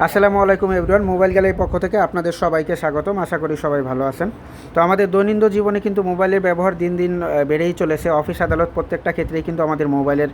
আসসালামু আলাইকুম everyone, mobile গ্যালারির পক্ষ থেকে আপনাদের সবাইকে স্বাগতম। আশা করি সবাই ভালো আছেন। তো আমাদের দৈনন্দিন জীবনে কিন্তু মোবাইলের ব্যবহার দিন দিন বেড়েই চলেছে। অফিস, আদালত প্রত্যেকটা ক্ষেত্রেই কিন্তু আমাদের মোবাইলের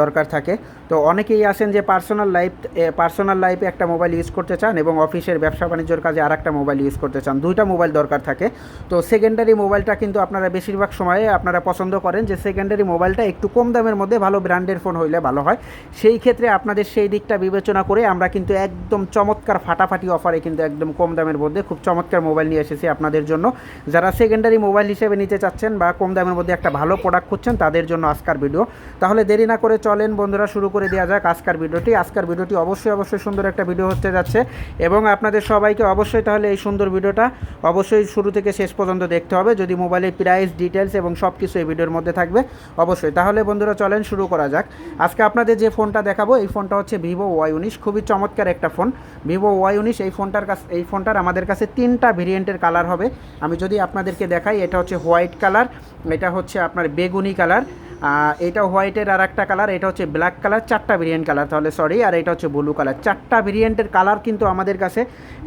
দরকার থাকে। তো অনেকেই আছেন যে পার্সোনাল লাইফ পার্সোনাল লাইফে একটা মোবাইল ইউজ করতে চান এবং অফিসের ব্যবসা বাণিজ্যের কাজে আর একটা মোবাইল ইউজ করতে চান। দুইটা মোবাইল দরকার থাকে। তো সেকেন্ডারি মোবাইলটা কিন্তু আপনারা বেশিরভাগ সময়ে আপনারা পছন্দ করেন যে সেকেন্ডারি মোবাইলটা একটু কম দামের মধ্যে ভালো ব্র্যান্ডের ফোন হইলে ভালো হয়। সেই ক্ষেত্রে আপনাদের সেই দিকটা বিবেচনা করে আমরা কিন্তু একদম চমৎকার ফাটাফাটি অফারে কিন্তু একদম কম দামের মধ্যে খুব চমৎকার মোবাইল নিয়ে এসেছি আপনাদের জন্য। যারা সেকেন্ডারি মোবাইল হিসেবে নিতে চাচ্ছেন বা কম দামের মধ্যে একটা ভালো প্রোডাক্ট খুঁজছেন তাদের জন্য আজকার ভিডিও তাহলে দেরি না করে চলেন বন্ধুরা, শুরু করে দেওয়া যাক আজকার ভিডিওটি। আজকার ভিডিওটি অবশ্যই অবশ্যই সুন্দর একটা ভিডিও হতে যাচ্ছে এবং আপনাদের সবাইকে অবশ্যই তাহলে এই সুন্দর ভিডিওটা অবশ্যই শুরু থেকে শেষ পর্যন্ত দেখতে হবে। যদি মোবাইলের প্রাইস ডিটেলস এবং সব কিছু এই ভিডিওর মধ্যে থাকবে, অবশ্যই। তাহলে বন্ধুরা, চলেন শুরু করা যাক। আজকে আপনাদের যে ফোনটা দেখাবো, এই ফোনটা হচ্ছে ভিভো ওয়াই উনিশ। খুবই চমৎকার একটা ফোন। ভিভো ওয়াই উনিশ, এই ফোনটার কাছে, এই ফোনটার আমাদের কাছে তিনটা ভেরিয়েন্টের কালার হবে। আমি যদি আপনাদেরকে দেখাই, এটা হচ্ছে হোয়াইট কালার, এটা হচ্ছে আপনার বেগুনি কালার। এটা হোয়াইটের আর একটা কালার, এটা হচ্ছে ব্ল্যাক কালার, চারটা ভেরিয়েন্ট কালার তাহলে সরি আর এটা হচ্ছে ব্লু কালার। চারটা ভেরিয়েন্টের কালার কিন্তু আমাদের কাছে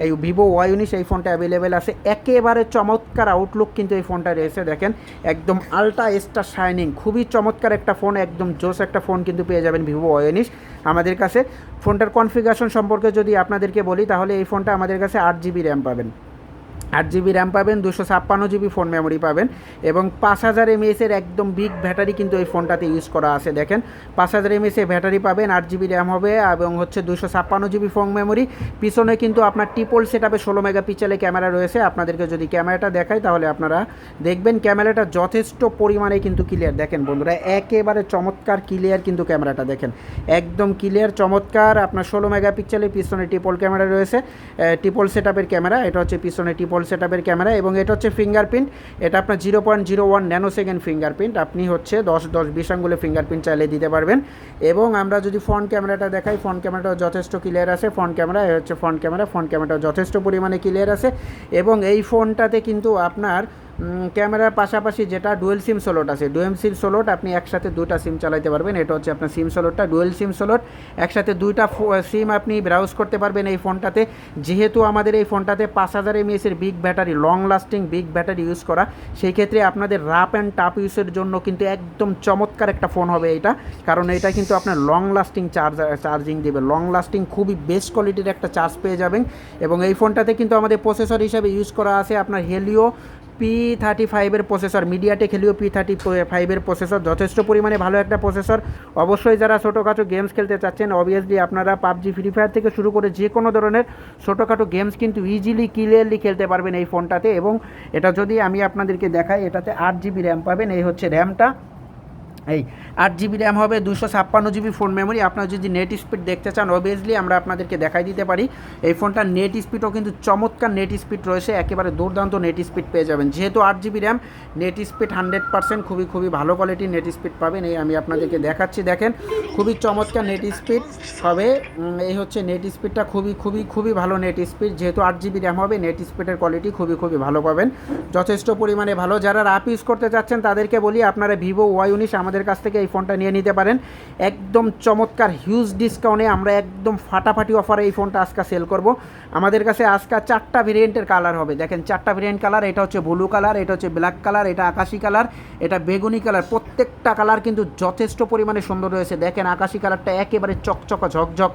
এই ভিভো ওয়াই উনিশ এই ফোনটা অ্যাভেলেবেল আছে। একেবারে চমৎকার আউটলুক কিন্তু এই ফোনটা রয়েছে, দেখেন। একদম আলট্রা এস্টার শাইনিং খুবই চমৎকার একটা ফোন একদম জোস একটা ফোন কিন্তু পেয়ে যাবেন ভিভো ওয়াই উনিশ আমাদের কাছে। ফোনটার কনফিগারেশন সম্পর্কে যদি আপনাদেরকে বলি, তাহলে এই ফোনটা আমাদের কাছে আট জিবি র্যাম পাবেন। আট জিবি র্যাম পাবেন দুশো ছাপ্পান্ন জিবি ফোন মেমোরি পাবেন এবং পাঁচ হাজার এমএসের একদম বিগ ব্যাটারি কিন্তু এই ফোনটাতে ইউজ করা আছে, দেখেন। পাঁচ হাজার এমএসের ব্যাটারি পাবেন, আট জিবি র্যাম হবে এবং হচ্ছে দুশো ছাপ্পান্ন জিবি ফোন মেমোরি পিছনে কিন্তু আপনার টিপল সেট আপে ষোলো মেগাপিক্সেলের ক্যামেরা রয়েছে, আপনাদেরকে যদি ক্যামেরাটা দেখাই তাহলে আপনারা দেখবেন ক্যামেরাটা যথেষ্ট পরিমাণে কিন্তু ক্লিয়ার দেখেন বন্ধুরা, একেবারে চমৎকার ক্লিয়ার কিন্তু ক্যামেরাটা দেখেন। একদম ক্লিয়ার চমৎকার, আপনার ষোলো মেগাপিক্সেলের পিছনে টিপল ক্যামেরা রয়েছে টিপল সেট আপের ক্যামেরা এটা হচ্ছে পিছনে টিপল সেট আপের ক্যামেরা এবং এটা হচ্ছে ফিঙ্গারপ্রিন্ট এটা আপনার zero point zero one nano second fingerprint আপনি হচ্ছে দশ দশ বিশ আঙ্গুলে ফিঙ্গারপ্রিন্ট চাইলে দিতে পারবেন। এবং আমরা যদি ফ্রন্ট ক্যামেরাটা দেখাই ফ্রন্ট ক্যামেরাটাও যথেষ্ট ক্লিয়ার আছে। ফ্রন্ট ক্যামেরা হচ্ছে ফ্রন্ট ক্যামেরা ফ্রন্ট ক্যামেরাটাও যথেষ্ট পরিমাণে ক্লিয়ার আছে। এবং এই ফোনটাতে কিন্তু আপনার ক্যামেরার পাশাপাশি যেটা ডুয়েল সিম সোলোট আছে ডুয়েল সিম সোলোট আপনি একসাথে দুইটা সিম চালাতে পারবেন। এটা হচ্ছে আপনার সিম সোলোটটা ডুয়েল সিম সোলোট একসাথে দুইটা সিম আপনি ব্রাউজ করতে পারবেন এই ফোনটাতে। যেহেতু আমাদের এই ফোনটাতে পাঁচ হাজার এমএসের big battery long lasting big battery use করা, সেই ক্ষেত্রে আপনাদের রাপ অ্যান্ড টাপ ইউজের জন্য কিন্তু একদম চমৎকার একটা ফোন হবে এটা। কারণ এটা কিন্তু আপনার লং লাস্টিং চার্জ চার্জিং দেবে। লং লাস্টিং খুবই বেস্ট কোয়ালিটির একটা চার্জ পেয়ে যাবেন। এবং এই ফোনটাতে কিন্তু আমাদের প্রসেসর হিসাবে ইউজ করা আছে আপনার হেলিও পি থার্টি ফাইভের processor MediaTek Helio P thirty ফাইভের প্রসেসর যথেষ্ট পরিমাণে ভালো একটা প্রসেসর অবশ্যই যারা ছোটোখাটো গেমস খেলতে চাচ্ছেন অবভিয়াসলি আপনারা পাবজি ফ্রি ফায়ার থেকে শুরু করে যে কোনো ধরনের ছোটোখাটো গেমস কিন্তু ইজিলি ক্লিয়ারলি খেলতে পারবেন এই ফোনটাতে। এবং এটা যদি আমি আপনাদেরকে দেখাই, এটাতে আট জিবি র্যাম পাবেন। এই হচ্ছে র্যামটা এই আট জিবি র্যাম হবে দুশো ছাপ্পান্ন জিবি ফোন মেমোরি আপনারা যদি নেট স্পিড দেখতে চান অবভিয়াসলি আমরা আপনাদেরকে দেখাই দিতে পারি। এই ফোনটার নেট স্পিডও কিন্তু চমৎকার নেট স্পিড রয়েছে, একেবারে দুর্দান্ত নেট স্পিড পেয়ে যাবেন। যেহেতু আট GB RAM net speed hundred percent খুবই খুবই ভালো কোয়ালিটির নেট স্পিড পাবেন। এই আমি আপনাদেরকে দেখাচ্ছি, দেখেন, খুবই চমৎকার নেট স্পিড হবে। এই হচ্ছে নেট স্পিডটা খুবই খুবই খুবই ভালো নেট স্পিড যেহেতু আট জিবি র্যাম হবে নেট স্পিডের কোয়ালিটি খুবই খুবই ভালো পাবেন। যথেষ্ট পরিমাণে ভালো। যারা রাপ ইউজ করতে চাচ্ছেন, তাদেরকে বলি, আপনারা ভিভো ওয়াই উনিশ আমাদের কাছ থেকে এই ফোনটা নিয়ে নিতে পারেন। একদম চমৎকার হিউজ ডিসকাউন্টে আমরা একদম ফাটাফাটি অফারে এই ফোনটা আজকে সেল করব। আমাদের কাছে আজকে চারটা ভেরিয়েন্টের কালার হবে। দেখেন, চারটা ভেরিয়েন্ট কালার এটা হচ্ছে ব্লু কালার এটা হচ্ছে ব্ল্যাক কালার এটা আকাশি কালার এটা বেগুনি কালার প্রত্যেকটা কালার কিন্তু যথেষ্ট পরিমাণে সুন্দর রয়েছে। দেখেন, আকাশি কালারটা একেবারে চকচকা, ঝকঝক।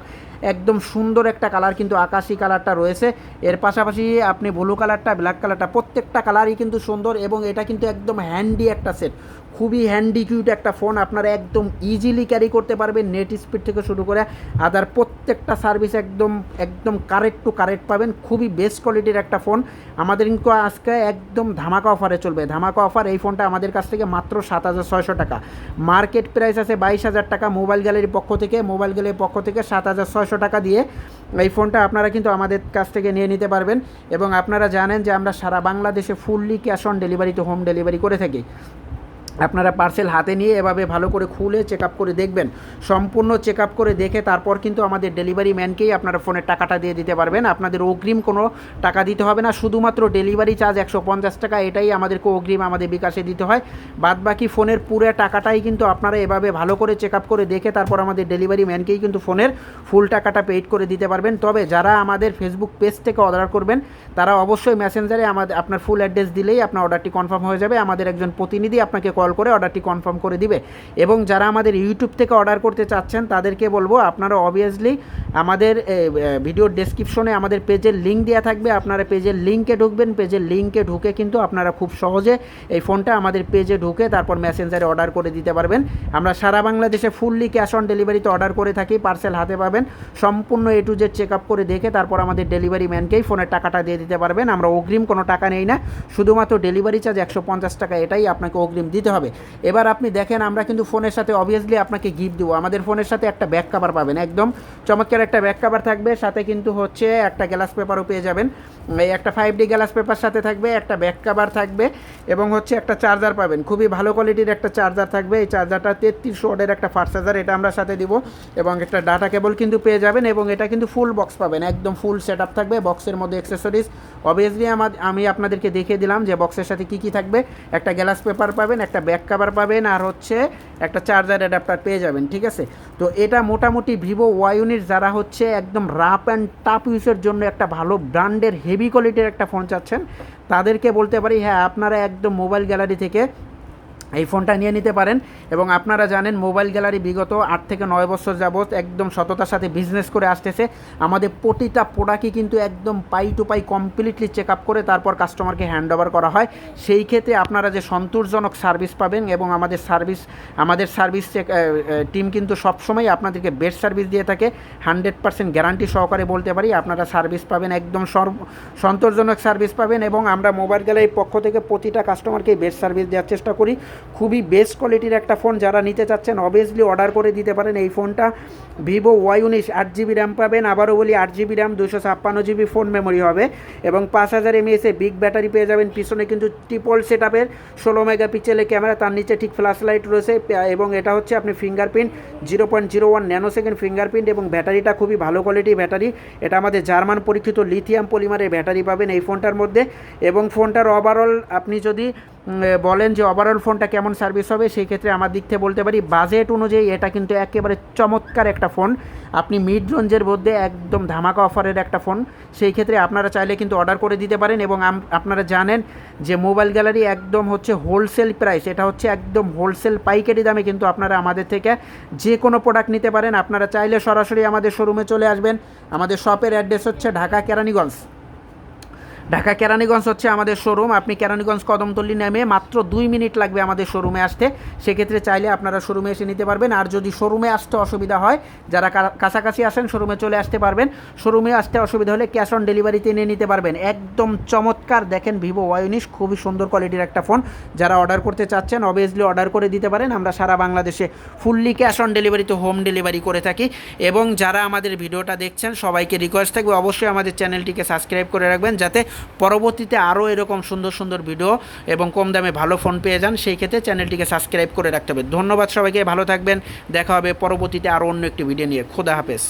একদম সুন্দর একটা কালার কিন্তু আকাশি কালারটা রয়েছে। এর পাশাপাশি আপনি ব্লু কালারটা ব্ল্যাক কালারটা প্রত্যেকটা কালারই কিন্তু সুন্দর এবং এটা কিন্তু একদম হ্যান্ডি একটা সেট খুবই হ্যান্ডি কিউট একটা ফোন আপনারা একদম ইজিলি ক্যারি করতে পারবেন নেট স্পিড থেকে শুরু করে আদার প্রত্যেকটা সার্ভিস একদম একদম কারেক্ট টু কারেক্ট পাবেন, খুবই বেস্ট কোয়ালিটির একটা ফোন আমাদের কিন্তু আজকে একদম ধামাকা অফারে চলবে। ধামাকা অফার এই ফোনটা আমাদের কাছ থেকে মাত্র সাত হাজার ছয়শো টাকা। মার্কেট প্রাইস আছে বাইশ হাজার টাকা মোবাইল গ্যালারির পক্ষ থেকে মোবাইল গ্যালারির পক্ষ থেকে সাত হাজার ছয়শো টাকা দিয়ে এই ফোনটা আপনারা কিন্তু আমাদের কাছ থেকে নিয়ে নিতে পারবেন। এবং আপনারা জানেন যে আমরা সারা বাংলাদেশে ফুললি ক্যাশ অন ডেলিভারি ডেলিভারিতে হোম ডেলিভারি করে থাকি। আপনারা পার্সেল হাতে নিয়ে এভাবে ভালো করে খুলে চেক আপ করে দেখবেন। সম্পূর্ণ চেক আপ করে দেখে তারপর কিন্তু আমাদের ডেলিভারি ম্যানকেই আপনারা ফোনের টাকাটা দিয়ে দিতে পারবেন। আপনাদের অগ্রিম কোনো টাকা দিতে হবে না, শুধুমাত্র ডেলিভারি চার্জ একশো পঞ্চাশ টাকা, এটাই আমাদেরকে অগ্রিম আমাদের বিকাশে দিতে হয়। বাদ বাকি ফোনের পুরো টাকাটাই কিন্তু আপনারা এভাবে ভালো করে চেক আপ করে দেখে তারপর আমাদের ডেলিভারি ম্যানকেই কিন্তু ফোনের ফুল টাকাটা পেইড করে দিতে পারবেন। তবে যারা আমাদের ফেসবুক পেজ থেকে অর্ডার করবেন, তারা অবশ্যই মেসেঞ্জারে আমাদের আপনার ফুল অ্যাড্রেস দিলেই আপনার অর্ডারটি কনফার্ম হয়ে যাবে। আমাদের একজন প্রতিনিধি আপনাকে কল করে অর্ডারটি কনফার্ম করে দিবে। এবং যারা আমাদের ইউটিউব থেকে অর্ডার করতে চাচ্ছেন, তাদেরকে বলব, আপনারা অবভিয়াসলি আমাদের ভিডিওর ডেসক্রিপশনে আমাদের পেজের লিঙ্ক দেওয়া থাকবে। আপনারা পেজের লিঙ্কে ঢুকবেন। পেজের লিঙ্কে ঢুকে কিন্তু আপনারা খুব সহজে এই ফোনটা আমাদের পেজে ঢুকে তারপর মেসেঞ্জারে অর্ডার করে দিতে পারবেন। আমরা সারা বাংলাদেশে ফুললি ক্যাশ অন ডেলিভারিতে অর্ডার করে থাকি পার্সেল হাতে পাবেন। সম্পূর্ণ A to Z check up করে দেখে তারপর আমাদের ডেলিভারি ম্যানকেই ফোনের টাকাটা দিয়ে দিতে পারবেন। আমরা অগ্রিম কোনো টাকা নেই না। শুধুমাত্র ডেলিভারি চার্জ একশো পঞ্চাশ টাকা, এটাই আপনাকে অগ্রিম দিতে হবে। এবার আপনি দেখেন, আমরা কিন্তু ফোনের সাথে অবভিয়াসলি আপনাকে গিফট দেবো। আমাদের ফোনের সাথে একটা ব্যাক কাভার পাবেন, একদম। চমৎকার একটা ব্যাক কাভার থাকবে, সাথে কিন্তু হচ্ছে একটা গ্লাস পেপারও পেয়ে যাবেন। এই একটা ফাইভ ডি গ্লাস পেপার সাথে থাকবে, একটা ব্যাক কাভার থাকবে এবং হচ্ছে একটা চার্জার পাবেন। খুবই ভালো কোয়ালিটির একটা চার্জার থাকবে। এই চার্জারটা তেত্রিশ ওয়াটের একটা ফাস্ট চার্জার এটা আমরা সাথে দিব এবং একটা ডাটা কেবল কিন্তু পেয়ে যাবেন এবং এটা কিন্তু ফুল বক্স পাবেন, একদম ফুল সেট থাকবে বক্সের মধ্যে অ্যাক্সেসরিজ অবভিয়াসলি আমি আপনাদেরকে দেখিয়ে দিলাম যে বক্সের সাথে কী কী থাকবে। একটা গ্লাস পেপার পাবেন, একটা ব্যাক কাভার পাবেন আর হচ্ছে একটা চার্জার অ্যাডাপ্টার পেয়ে যাবেন, ঠিক আছে? তো এটা মোটামুটি ভিভো ওয়াই ইউনিট যারা হচ্ছে একদম রাফ অ্যান্ড টাফ ইউজের জন্য একটা ভালো ব্র্যান্ডের হেভি কোয়ালিটির একটা ফোন চাচ্ছেন, তাদেরকে বলতে পারি হ্যাঁ আপনারা একদম মোবাইল গ্যালারি থেকে এই ফোনটা নিয়ে নিতে পারেন। এবং আপনারা জানেন, মোবাইল গ্যালারি বিগত আট থেকে নয় বছর যাবৎ একদম সততার সাথে বিজনেস করে আসতেছে। আমাদের প্রতিটা প্রোডাক্টই কিন্তু একদম পাই টু পাই কমপ্লিটলি চেক আপ করে তারপর কাস্টমারকে হ্যান্ড ওভার করা হয়। সেই ক্ষেত্রে আপনারা যে সন্তোষজনক সার্ভিস পাবেন এবং আমাদের সার্ভিস আমাদের সার্ভিস টিম কিন্তু সবসময় আপনাদেরকে বেস্ট সার্ভিস দিয়ে থাকে। হান্ড্রেড পার্সেন্ট গ্যারান্টি সহকারে বলতে পারি, আপনারা সার্ভিস পাবেন, একদম সন্তোষজনক সার্ভিস পাবেন। এবং আমরা মোবাইল গ্যালারির পক্ষ থেকে প্রতিটা কাস্টমারকেই বেস্ট সার্ভিস দেওয়ার চেষ্টা করি। খুবই বেস্ট কোয়ালিটির একটা ফোন যারা নিতে চাচ্ছেন অবভিয়াসলি অর্ডার করে দিতে পারেন এই ফোনটা। ভিভো ওয়াই উনিশ আট জিবি র্যাম পাবেন, আবারও বলি আট জিবি র্যাম, দুশো ছাপ্পান্ন জিবি ফোন মেমোরি হবে এবং পাঁচ হাজার এমএসে বিগ ব্যাটারি পেয়ে যাবেন। পিছনে কিন্তু ট্রিপল সেট আপের ষোলো মেগা মেগাপিক্সেলের ক্যামেরা তার নিচে ঠিক ফ্ল্যাশ লাইট রয়েছে এবং এটা হচ্ছে আপনি fingerprint zero point zero one nano second fingerprint এবং ব্যাটারিটা খুবই ভালো কোয়ালিটির ব্যাটারি। এটা আমাদের জার্মান পরীক্ষিত লিথিয়াম পলিমারের ব্যাটারি পাবেন এই ফোনটার মধ্যে এবং ফোনটার ওভারঅল আপনি যদি বলেন যে ওভারঅল ফোনটা কেমন সার্ভিস হবে, সেই ক্ষেত্রে আমার দিক থেকে বলতে পারি বাজেট অনুযায়ী এটা কিন্তু একেবারে চমৎকার একটা ফোন আপনি মিড রেঞ্জের মধ্যে একদম ধামাকা অফারের একটা ফোন সেই ক্ষেত্রে আপনারা চাইলে কিন্তু অর্ডার করে দিতে পারেন এবং আপনারা জানেন যে মোবাইল গ্যালারি একদম হচ্ছে হোলসেল প্রাইস এটা হচ্ছে একদম হোলসেল পাইকারি দামে কিন্তু আপনারা আমাদের থেকে যে কোনো প্রোডাক্ট নিতে পারেন। আপনারা চাইলে সরাসরি আমাদের শোরুমে চলে আসবেন। আমাদের শপের অ্যাড্রেস হচ্ছে ঢাকা কেরানীগঞ্জ। ঢাকা কেরানীগঞ্জ হচ্ছে আমাদের শোরুম আপনি কেরানীগঞ্জ কদমতল্লি নেমে মাত্র দুই মিনিট লাগবে আমাদের শোরুমে আসতে। সেক্ষেত্রে চাইলে আপনারা শোরুমে এসে নিতে পারবেন। আর যদি শোরুমে আসতে অসুবিধা হয়, যারা কাছাকাছি আসেন শোরুমে চলে আসতে পারবেন। শোরুমে আসতে অসুবিধা হলে ক্যাশ অন ডেলিভারিতে নিয়ে নিতে পারবেন। একদম চমৎকার। দেখেন ভিভো ওয়াইনিশ খুবই সুন্দর কোয়ালিটির একটা ফোন যারা অর্ডার করতে চাচ্ছেন অবভিয়াসলি অর্ডার করে দিতে পারেন। আমরা সারা বাংলাদেশে ফুললি ক্যাশ অন ডেলিভারিতে হোম ডেলিভারি করে থাকি। এবং যারা আমাদের ভিডিওটা দেখছেন, সবাইকে রিকোয়েস্ট থাকবে। অবশ্যই আমাদের চ্যানেলটিকে সাবস্ক্রাইব করে রাখবেন। যাতে পরবর্তীতে আরও এরকম সুন্দর সুন্দর ভিডিও এবং কম দামে ভালো ফোন পেয়ে যান, সেই ক্ষেত্রে চ্যানেলটিকে সাবস্ক্রাইব করে রাখতে হবে। ধন্যবাদ সবাইকে, ভালো থাকবেন, দেখা হবে পরবর্তীতে আরও অন্য একটি ভিডিও নিয়ে। খোদা হাফেজ।